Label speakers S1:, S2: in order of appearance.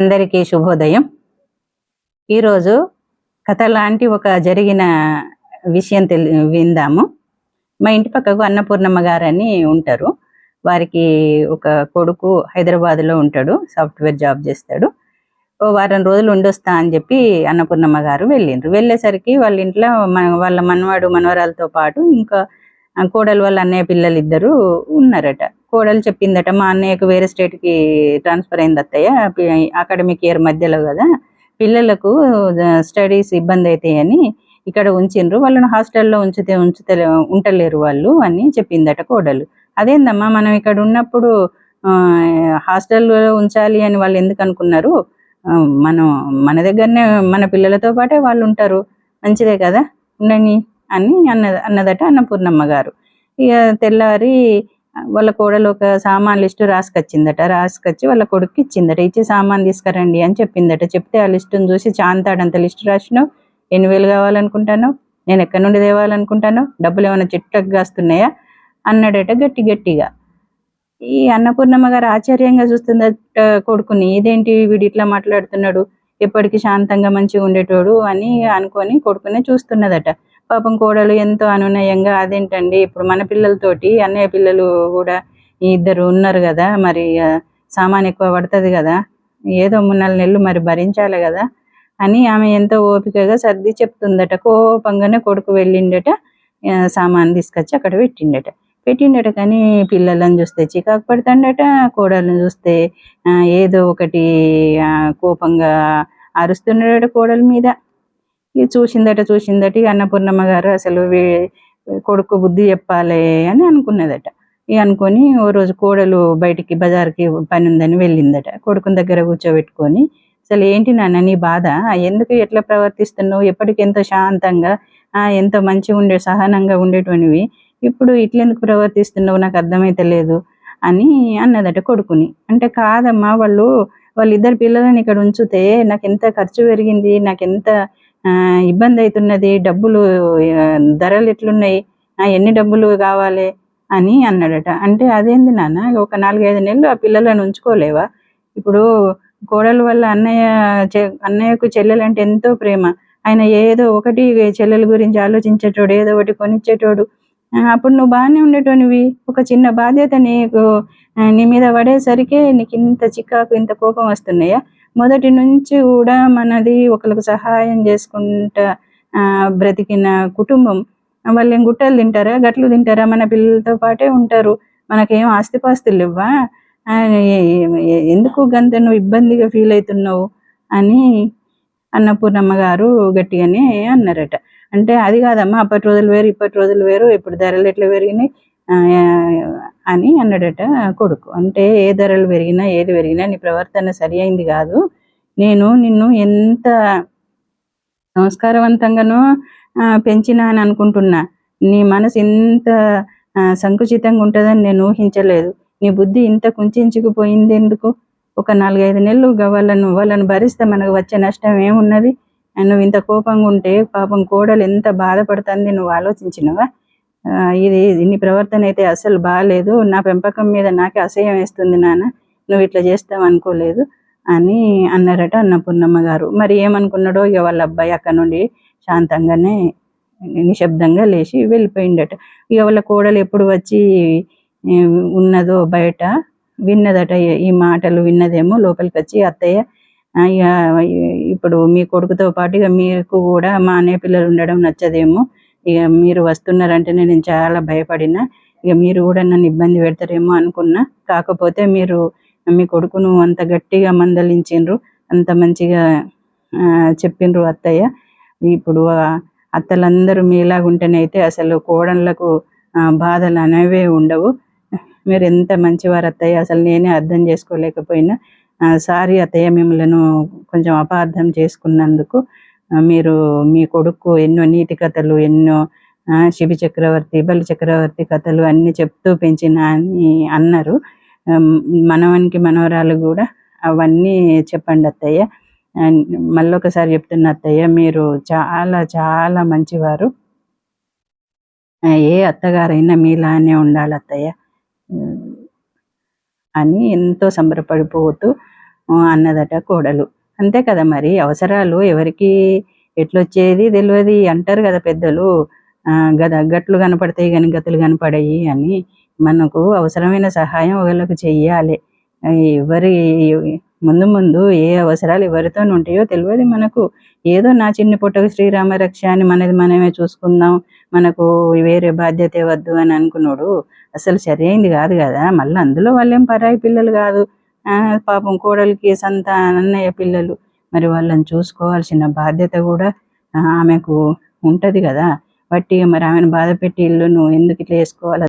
S1: అందరికీ శుభోదయం. ఈరోజు కథ లాంటి ఒక జరిగిన విషయం తెలి విందాము. మా ఇంటి పక్కకు అన్నపూర్ణమ్మ గారని ఉంటారు. వారికి ఒక కొడుకు హైదరాబాద్లో ఉంటాడు. సాఫ్ట్వేర్ జాబ్ చేస్తాడు. ఓ వారం రోజులు ఉండొస్తా అని చెప్పి అన్నపూర్ణమ్మ గారు వెళ్ళిండ్రు. వెళ్ళేసరికి వాళ్ళ ఇంట్లో మన- వాళ్ళ మనవాడు మనవరాలతో పాటు ఇంకా కోడలు వాళ్ళ అన్నయ్య పిల్లలు ఇద్దరు ఉన్నారట. కోడలు చెప్పిందట మా అన్నయ్యకు వేరే స్టేట్కి ట్రాన్స్ఫర్ అయింది అత్తయ్య అకాడమిక్ ఇయర్ మధ్యలో కదా పిల్లలకు స్టడీస్ ఇబ్బంది అవుతాయని ఇక్కడ ఉంచిండ్రు వాళ్ళని హాస్టల్లో ఉంచితే ఉంచితే ఉంటలేరు వాళ్ళు అని చెప్పిందట కోడలు. అదేందమ్మా మనం ఇక్కడ ఉన్నప్పుడు ఆ, హాస్టల్లో ఉంచాలి అని వాళ్ళు ఎందుకు అనుకున్నారు? మనం మన దగ్గరనే మన పిల్లలతో పాటే వాళ్ళు ఉంటారు మంచిదే కదా ఉండని అని అన్న అన్నదట అన్నపూర్ణమ్మ గారు. ఇక తెల్లారి వాళ్ళ కోడలు ఒక సామాన్ లిస్టు రాసుకొచ్చిందట రాసుకొచ్చి వాళ్ళ కొడుకు ఇచ్చిందట ఇచ్చి సామాన్ తీసుకురండి అని చెప్పిందట. చెప్తే ఆ లిస్టును చూసి చాంతాడంత లిస్టు రాసినావు ఎన్ని వేలు కావాలనుకుంటాను నేను ఎక్కడి నుండి తేవాలనుకుంటాను డబ్బులు ఏమైనా చిట్టకు కాస్తున్నాయా అన్నాడట గట్టి గట్టిగా. ఈ అన్నపూర్ణమ్మ గారు ఆశ్చర్యంగా చూస్తుందట కొడుకుని ఇదేంటి వీడు ఇట్లా మాట్లాడుతున్నాడు? ఎప్పటికీ శాంతంగా మంచిగా ఉండేటోడు అని అనుకొని కొడుకునే చూస్తున్నదట. పాపం కోడలు ఎంతో అనునయంగా అదేంటండి ఇప్పుడు మన పిల్లలతోటి అన్నయ్య పిల్లలు కూడా ఇద్దరు ఉన్నారు కదా మరి సామాన్ ఎక్కువ పడుతుంది కదా ఏదో మూడు నాలుగు నెలలు మరి భరించాలి కదా అని ఆమె ఎంతో ఓపికగా సర్ది చెప్తుందట కోపంగానే కొడుకు వెళ్ళిండట సామాన్ తీసుకొచ్చి అక్కడ పెట్టిండట. పెట్టిండట కానీ పిల్లలను చూస్తే చికాకు పడుతుండట కోడలను చూస్తే ఆ, ఏదో ఒకటి ఆ, కోపంగా అరుస్తున్నాడట కోడల మీద. ఇది చూసిందట చూసిందట. ఇక అన్నపూర్ణమ్మ గారు అసలు కొడుకు బుద్ధి చెప్పాలి అని అనుకున్నదట. ఇక అనుకొని ఓ రోజు కోడలు బయటికి బజార్కి పని ఉందని వెళ్ళిందట. కొడుకుని దగ్గర కూర్చోబెట్టుకొని అసలు ఏంటి నాన్న నీ బాధ? ఎందుకు ఎట్లా ప్రవర్తిస్తున్నావు? ఎప్పటికి ఎంతో శాంతంగా ఆ, ఎంతో మంచిగా ఉండే సహనంగా ఉండేటువంటివి ఇప్పుడు ఇట్లెందుకు ప్రవర్తిస్తున్నావు? నాకు అర్థమైతలేదు అని అన్నదట కొడుకుని. అంటే కాదమ్మా వాళ్ళు వాళ్ళిద్దరు పిల్లలని ఇక్కడ ఉంచితే నాకు ఎంత ఖర్చు పెరిగింది నాకు ఎంత ఇబ్బంది అవుతున్నది డబ్బులు ధరలు ఎట్లున్నాయి ఆ, ఎన్ని డబ్బులు కావాలి అని అన్నాడట. అంటే అదేంది నాన్న ఒక నాలుగైదు నెలలు ఆ పిల్లలను ఉంచుకోలేవా? ఇప్పుడు కోడలు వల్ల అన్నయ్య అన్నయ్యకు చెల్లెలంటే ఎంతో ప్రేమ. ఆయన ఏదో ఒకటి చెల్లెల గురించి ఆలోచించేటోడు ఏదో ఒకటి కొనిచ్చేటోడు. అప్పుడు నువ్వు బాగానే ఉండేటోనివి. ఒక చిన్న బాధ్యత నీకు నీ మీద పడేసరికి నీకు ఇంత చికాకు ఇంత కోపం వస్తున్నాయా? మొదటి నుంచి కూడా మనది ఒకరికి సహాయం చేసుకుంటా ఆ, బ్రతికిన కుటుంబం. వాళ్ళు ఏం గుట్టలు తింటారా గట్లు తింటారా మన పిల్లలతో పాటే ఉంటారు. మనకేం ఆస్తిపాస్తులు ఇవ్వా ఎందుకు గంత నువ్వు ఇబ్బందిగా ఫీల్ అవుతున్నావు అని అన్నపూర్ణమ్మ గారు గట్టిగానే అన్నారట. అంటే అది కాదమ్మా అప్పటి రోజులు వేరు ఇప్పటి రోజులు వేరు ఇప్పుడు ధరలు ఎట్లా పెరిగినాయి? అని అన్నాడట కొడుకు. అంటే ఏ ధరలు పెరిగినా ఏది పెరిగినా నీ ప్రవర్తన సరి అయింది కాదు. నేను నిన్ను ఎంత సంస్కారవంతంగానో పెంచినా అని అనుకుంటున్నా. నీ మనసు ఇంత సంకుచితంగా ఉంటుందని నేను ఊహించలేదు. నీ బుద్ధి ఇంత కుంచుకుపోయింది ఎందుకు ఒక నాలుగైదు నెలలు వాళ్ళను వాళ్ళను భరిస్తే మనకు వచ్చే నష్టం ఏమున్నది? నువ్వు ఇంత కోపంగా ఉంటే పాపం కోడలు ఎంత బాధపడుతుంది నువ్వు ఆలోచించినవా? ఇది ఇన్ని ప్రవర్తన అయితే అసలు బాగాలేదు నా పెంపకం మీద నాకే అసహ్యం వేస్తుంది నాన్న. నువ్వు ఇట్లా చేస్తావు అనుకోలేదు అని అన్నారట అన్నపూర్ణమ్మ గారు. మరి ఏమనుకున్నాడో ఇక వాళ్ళ అబ్బాయి అక్కడ నుండి శాంతంగానే నిశ్శబ్దంగా లేచి వెళ్ళిపోయిండట. ఇక వాళ్ళ కోడలు ఎప్పుడు వచ్చి ఉన్నదో బయట విన్నదట. ఈ- మాటలు విన్నదేమో లోపలికి వచ్చి అత్తయ్య ఇక ఇప్పుడు మీ కొడుకుతో పాటు ఇక మీకు కూడా మా అనే పిల్లలు ఉండడం నచ్చదేమో ఇక మీరు వస్తున్నారంటేనే నేను చాలా భయపడిన. ఇక మీరు కూడా నన్ను ఇబ్బంది పెడతారేమో అనుకున్నా. కాకపోతే మీరు మీ కొడుకును అంత గట్టిగా మందలించిండ్రు. అంత మంచిగా ఆ, చెప్పిండ్రు అత్తయ్య. ఇప్పుడు అత్తలందరూ మీలాగా అయితే అసలు కోడళ్ళకు బాధలు అనేవే ఉండవు. మీరు ఎంత మంచివారు అత్తయ్య. అసలు నేనే అర్థం చేసుకోలేకపోయినా. సారీ అత్తయ్య మిమ్మల్ని కొంచెం అపార్థం చేసుకున్నందుకు. మీరు మీ కొడుకు ఎన్నో నీతి కథలు ఎన్నో ఆ, శిబి చక్రవర్తి బలి చక్రవర్తి కథలు అన్ని చెప్తూ పెంచిన అని అన్నారు. మనవనికి మనవరాలు కూడా అవన్నీ చెప్పండి అత్తయ్య. మళ్ళీ మళ్ళొకసారి చెప్తున్న అత్తయ్య మీరు చాలా చాలా మంచివారు. ఏ అత్తగారైనా మీలానే ఉండాలి అత్తయ్య. అని ఎంతో సంబరపడిపోతూ అన్నదట కోడలు. అంతే కదా మరి. అవసరాలు ఎవరికి ఎట్లొచ్చేది తెలియదు అంటారు కదా పెద్దలు. ఆ, గద గట్లు కనపడతాయి కానీ గతులు కనపడాయి అని. మనకు అవసరమైన సహాయం ఒకళ్ళకు చెయ్యాలి. ఎవరి ముందు ముందు ఏ అవసరాలు ఎవరితో ఉంటాయో తెలియదు మనకు. ఏదో నా చిన్న పుట్టకు శ్రీరామ రక్ష అని మనది మనమే చూసుకుందాం. మనకు వేరే బాధ్యత వద్దు అని అనుకున్నాడు అసలు సరైంది కాదు కదా. మళ్ళీ అందులో వాళ్ళేం పరాయి పిల్లలు కాదు. పాపం కోడలికి సంత అన్నయ్య పిల్లలు. మరి వాళ్ళని చూసుకోవాల్సిన బాధ్యత కూడా ఆమెకు ఉంటది కదా. బట్టి మరి ఆమెను బాధ పెట్టి ఇల్లు నువ్వు ఎందుకు ఇట్లా వేసుకోవాలి